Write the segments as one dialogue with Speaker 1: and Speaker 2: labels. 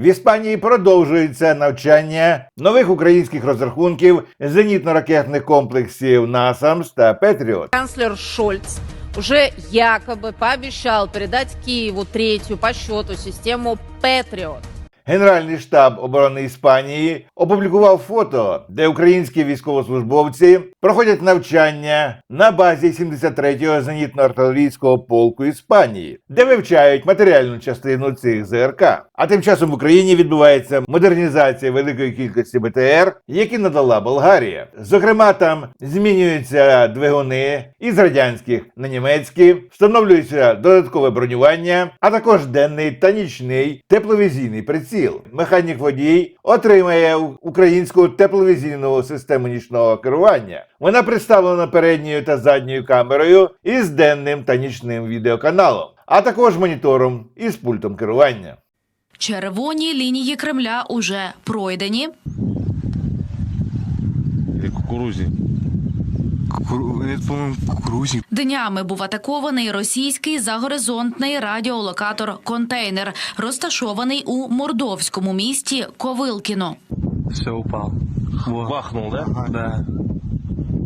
Speaker 1: В Іспанії продовжується навчання нових українських розрахунків зенітно-ракетних комплексів НАСАМС та Петріот.
Speaker 2: Канцлер Шольц уже якобы пообещал передать Киеву третью по счету систему Патриот.
Speaker 1: Генеральний штаб оборони Іспанії опублікував фото, де українські військовослужбовці проходять навчання на базі 73-го зенітно-артилерійського полку Іспанії, де вивчають матеріальну частину цих ЗРК. А тим часом в Україні відбувається модернізація великої кількості БТР, які надала Болгарія. Зокрема, там змінюються двигуни із радянських на німецькі, встановлюється додаткове бронювання, а також денний та нічний тепловізійний приціл. Механік водій отримає українську тепловізійну систему нічного керування. Вона представлена передньою та задньою камерою із денним та нічним відеоканалом, а також монітором із пультом керування.
Speaker 3: Червоні лінії Кремля уже пройдені.
Speaker 4: Или
Speaker 5: кукурузник.
Speaker 3: Днями був атакований російський загоризонтний радіолокатор контейнер, розташований у мордовському місті Ковилкіно.
Speaker 5: Все, упало.
Speaker 4: Бахнул, да?
Speaker 5: Ага. Да.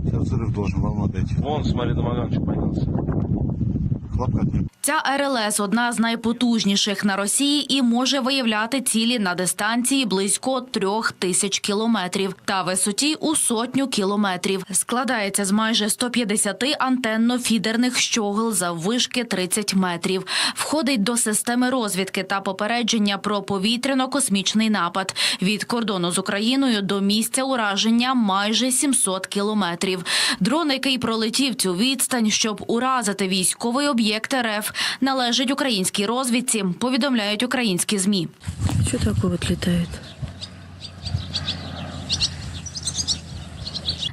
Speaker 6: Сейчас взрыв должен волна дать.
Speaker 4: Вон, смотри, домоганчик поднялся.
Speaker 6: Хлопка от.
Speaker 3: Ця РЛС одна з найпотужніших на Росії і може виявляти цілі на дистанції близько трьох тисяч кілометрів та висоті у сотню кілометрів. Складається з майже 150 антенно-фідерних щогл заввишки 30 метрів. Входить до системи розвідки та попередження про повітряно-космічний напад від кордону з Україною до місця ураження майже 700 кілометрів. Дрон, який пролетів цю відстань, щоб уразити військовий об'єкт РФ, належить українській розвідці. Повідомляють українські змі.
Speaker 7: Такое вот летает?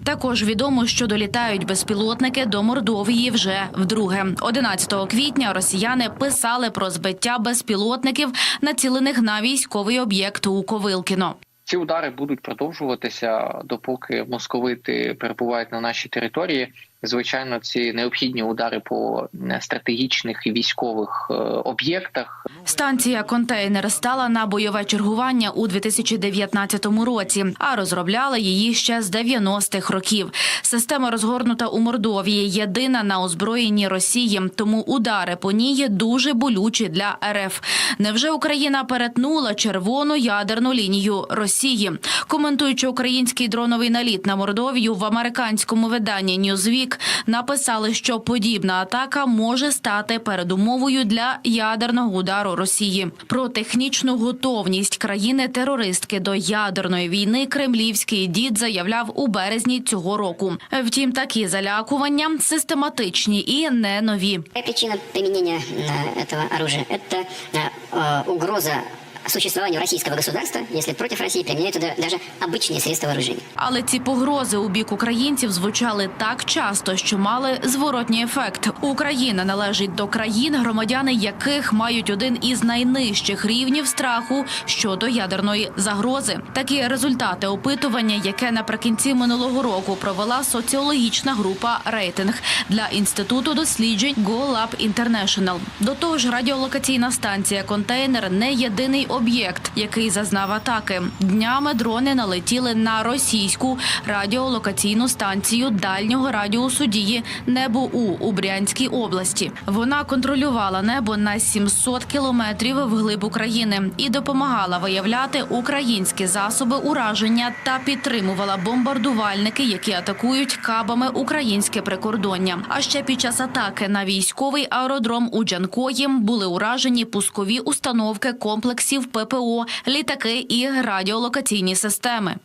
Speaker 3: Також відомо, що долітають безпілотники до Мордовії вже вдруге. 11 квітня росіяни писали про збиття безпілотників, націлених на військовий об'єкт у Ковилкіно.
Speaker 8: Ці удари будуть продовжуватися, допоки московити перебувають на нашій території. Звичайно, ці необхідні удари по е, стратегічних і військових е, об'єктах
Speaker 3: Станція контейнер стала на бойове чергування у 2019 році, а розробляли її ще з 90-х років. Система розгорнута у Мордовії, єдина на озброєнні Росії, тому удари по ній є дуже болючі для РФ. Невже Україна перетнула червону ядерну лінію Росії? Коментуючи український дроновий наліт на Мордовію в американському виданні Newsweek, написали, що подібна атака може стати передумовою для ядерного удару Росії. Про технічну готовність країни-терористки до ядерної війни кремлівський дід заявляв у березні цього року. Втім, такі залякування систематичні і не нові.
Speaker 9: Какая причина применения э, этого оружия? Это э, э, угроза существованию российского государства, если против России применяют даже обычные средства вооружения.
Speaker 3: Але ці погрози у бік українців звучали так часто, що мали зворотній ефект. Україна належить до країн, громадяни яких мають один із найнижчих рівнів страху щодо ядерної загрози. Такі результати опитування, яке наприкінці минулого року провела соціологічна група рейтинг для інституту досліджень GoLab International. До того ж, радіолокаційна станція контейнер не єдиний об'єкт, який зазнав атаки. Днями дрони налетіли на російську радіолокаційну станцію дальнього радіусу дії Небо У Брянській області. Вона контролювала небо на 700 кілометрів вглиб України і допомагала виявляти українські засоби ураження та підтримувала бомбардувальники, які атакують кабами українське прикордоння. А ще під час атаки на військовий аеродром у Джанкої були уражені пускові установки комплексів ППО, літаки і радіолокаційні системи.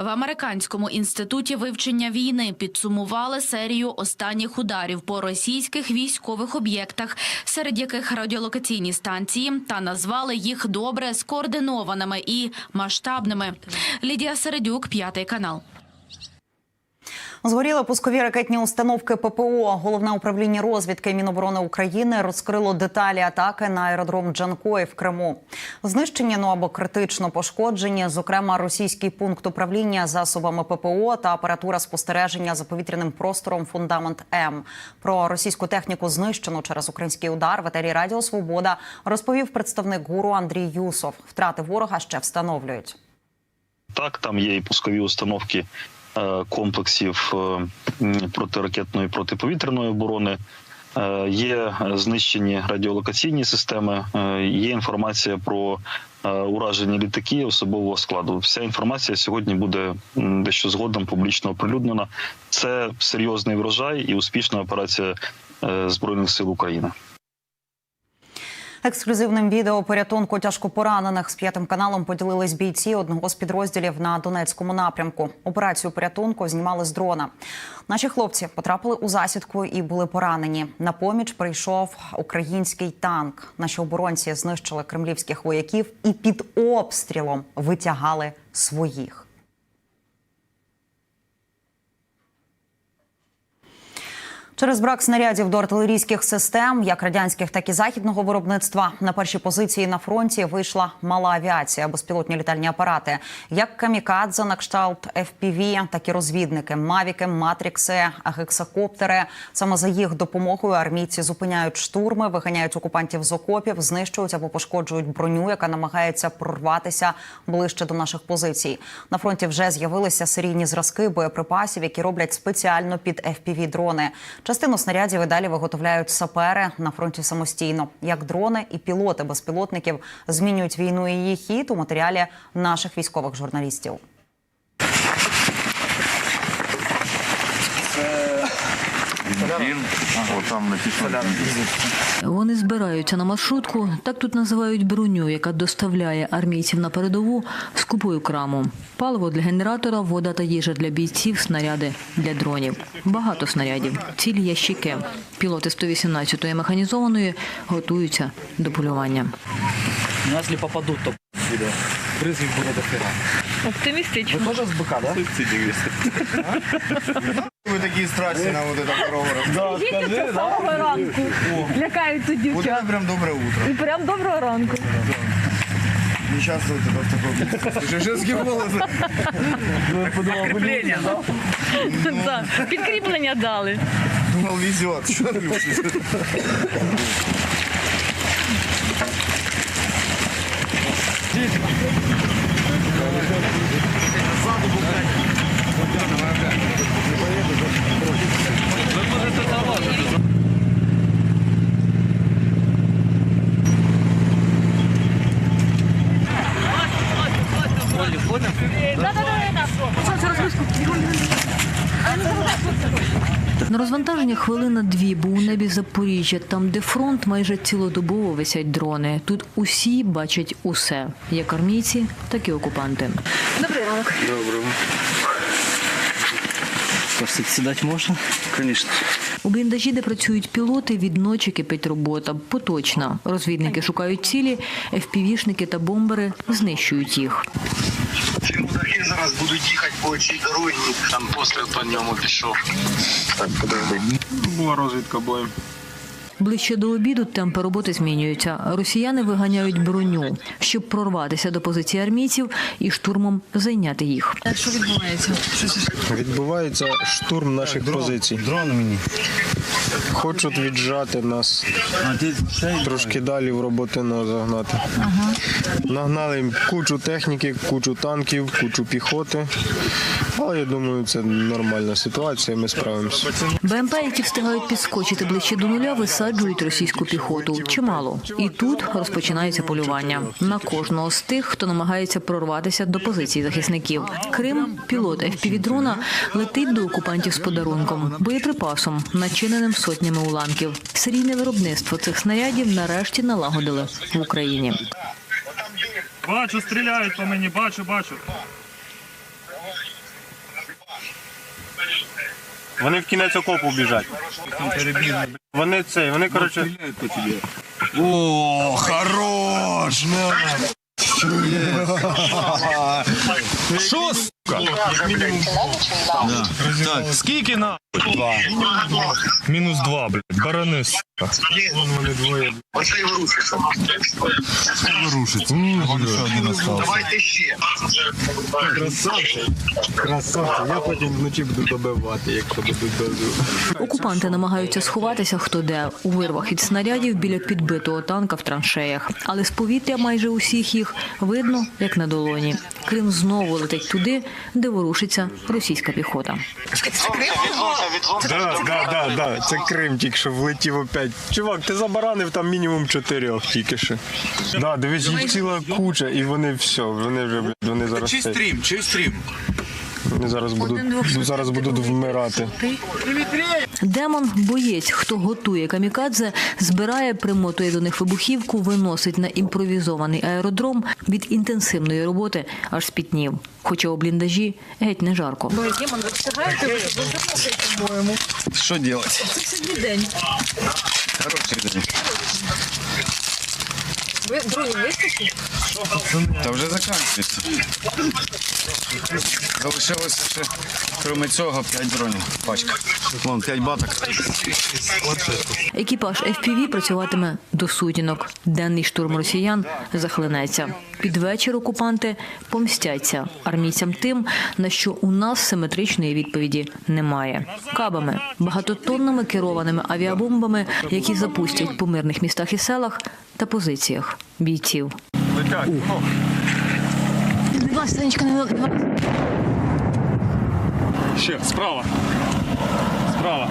Speaker 3: В американському інституті вивчення війни підсумували серію останніх ударів по російських військових об'єктах, серед яких радіолокаційні станції, та назвали їх добре скоординованими і масштабними. Лідія Середюк, п'ятий канал.
Speaker 10: Згоріли пускові ракетні установки ППО. Головне управління розвідки Міноборони України розкрило деталі атаки на аеродром Джанкої в Криму. Знищені ну або критично пошкоджені, зокрема, російський пункт управління засобами ППО та апаратура спостереження за повітряним простором Фундамент М. Про російську техніку знищену через український удар в етері Радіо Свобода розповів представник гуру Андрій Юсов. Втрати ворога ще встановлюють.
Speaker 11: Так, там є і пускові установки комплексів е, протиракетної протиповітряної оборони. Е, Є знищені радіолокаційні системи, е, є інформація про е, уражені літаки особового складу. Вся інформація сьогодні буде дещо згодом публічно оприлюднена. Це серйозний врожай і успішна операція е, збройних сил України.
Speaker 10: Ексклюзивним відео порятунку тяжкопоранених з п'ятим каналом поділились бійці одного з підрозділів на Донецькому напрямку. Операцію порятунку знімали з дрона. Наші хлопці потрапили у засідку і були поранені. На поміч прийшов український танк. Наші оборонці знищили кремлівських вояків і під обстрілом витягали своїх. Через брак снарядів до артилерійських систем, як радянських, так і західного виробництва, на перші позиції на фронті вийшла мала авіація, безпілотні літальні апарати, як камікадзе на кшталт FPV, так і розвідники, мавіки, матрікси, гексакоптери. Саме за їх допомогою армійці зупиняють штурми, виганяють окупантів з окопів, знищують або пошкоджують броню, яка намагається прорватися ближче до наших позицій. На фронті вже з'явилися серійні зразки боєприпасів, які роблять спеціально під fpv дрони. Частину снарядів і далі виготовляють сапери на фронті самостійно. Як дрони і пілоти безпілотників змінюють війну і її хід у матеріалі наших військових журналістів.
Speaker 7: Вони збираються на маршрутку, так тут називають броню, яка доставляє армійців на передову з купою краму. Паливо для генератора, вода та їжа для бійців, снаряди для дронів. Багато снарядів, цілі ящики. Пілоти 118-ї механізованої готуються до полювання.
Speaker 5: Ну, Если попадут, то буде Брызги буде до хера.
Speaker 2: Оптимистично.
Speaker 5: Ви теж з БК, да?
Speaker 6: Вы такие страсти на вот это корову
Speaker 5: Да, скажи, да?
Speaker 2: ранку. Лякають тут
Speaker 6: Вот это прям доброе утро.
Speaker 2: І прям доброго ранку.
Speaker 6: Не участвуйте в таком. Слушай, женский голос.
Speaker 5: Підкріплення, да?
Speaker 2: Підкріплення дали.
Speaker 6: Думал, везет. Что ты любишь?
Speaker 7: Запоріжжя, там, де фронт, майже цілодобово висять дрони. Тут усі бачать усе, як армійці, так і окупанти.
Speaker 5: Сідати можна? Звісно.
Speaker 7: У бліндажі, де працюють пілоти, від ночі кипить робота. Поточна. Розвідники шукають цілі, ФПВ-шники та бомбери знищують їх.
Speaker 6: Зараз будуть їхати по цій дорозі. Там постріл по ньому пішов. Так, подожди.
Speaker 5: Була розвідка боєм.
Speaker 7: Ближче до обіду темпи роботи змінюються. Росіяни виганяють броню, щоб прорватися до позиції армійців і штурмом зайняти їх.
Speaker 12: Що Відбувається Відбувається штурм наших позицій.
Speaker 6: Дрон мені.
Speaker 12: Хочуть віджати нас трошки далі в роботино загнати. Нагнали їм кучу техніки, кучу танків, кучу піхоти. Але я думаю, це нормальна ситуація, ми справимося.
Speaker 7: БМП, які встигають підскочити ближче до нуля, висаджують російську піхоту. Чимало. І тут розпочинається полювання на кожного з тих, хто намагається прорватися до позицій захисників. Крим, пілот FPV-дрона, летить до окупантів з подарунком, боєприпасом, начиненим сотнями уламків. Серійне виробництво цих снарядів нарешті налагодили в Україні.
Speaker 4: Бачу, стріляють по мені, бачу, бачу.
Speaker 12: Вони в кінець окопу біжать. Вони це, вони коротше.
Speaker 6: О, хорош! Шо,
Speaker 4: Так, скільки на? Два. Мінус два, блядь. Барани, сука.
Speaker 12: Вони двоє.
Speaker 6: Оцей вирушиться.
Speaker 4: Рушиться.
Speaker 6: Давайте ще.
Speaker 12: Красавці. Красавці. Я потім вночі буду добивати, якщо будуть дозвіл.
Speaker 7: Окупанти намагаються сховатися хто де у вирвах від снарядів біля підбитого танка в траншеях. Але з повітря майже усіх їх видно як на долоні. Крим знову летить туди, де ворушиться російська піхота.
Speaker 12: Да, да, да, да. Це Крим тільки що влетів опять. Чувак, ти забаранив там мінімум чотирьох тільки що. Да, дивись, їх ціла куча, і вони все, вони вже, вони зараз. Чий стрім, чий стрім? Вони зараз будуть, зараз будуть вмирати.
Speaker 7: Демон боєць, хто готує камікадзе, збирає, примотує до них вибухівку, виносить на імпровізований аеродром від інтенсивної роботи, аж спітнів. Хоча у бліндажі геть не жарко.
Speaker 5: Що делать? Хороший день. Та вже закінчується. Залишилося ще, крім цього, 5 дронів. Пачка. Вон, 5 баток.
Speaker 7: Екіпаж FPV працюватиме до сутінок. Денний штурм росіян захлинеться. Під вечір окупанти помстяться армійцям тим, на що у нас симетричної відповіді немає. Кабами, багатотонними керованими авіабомбами, які запустять по мирних містах і селах та позиціях бійців.
Speaker 4: Ще, справа. Справа.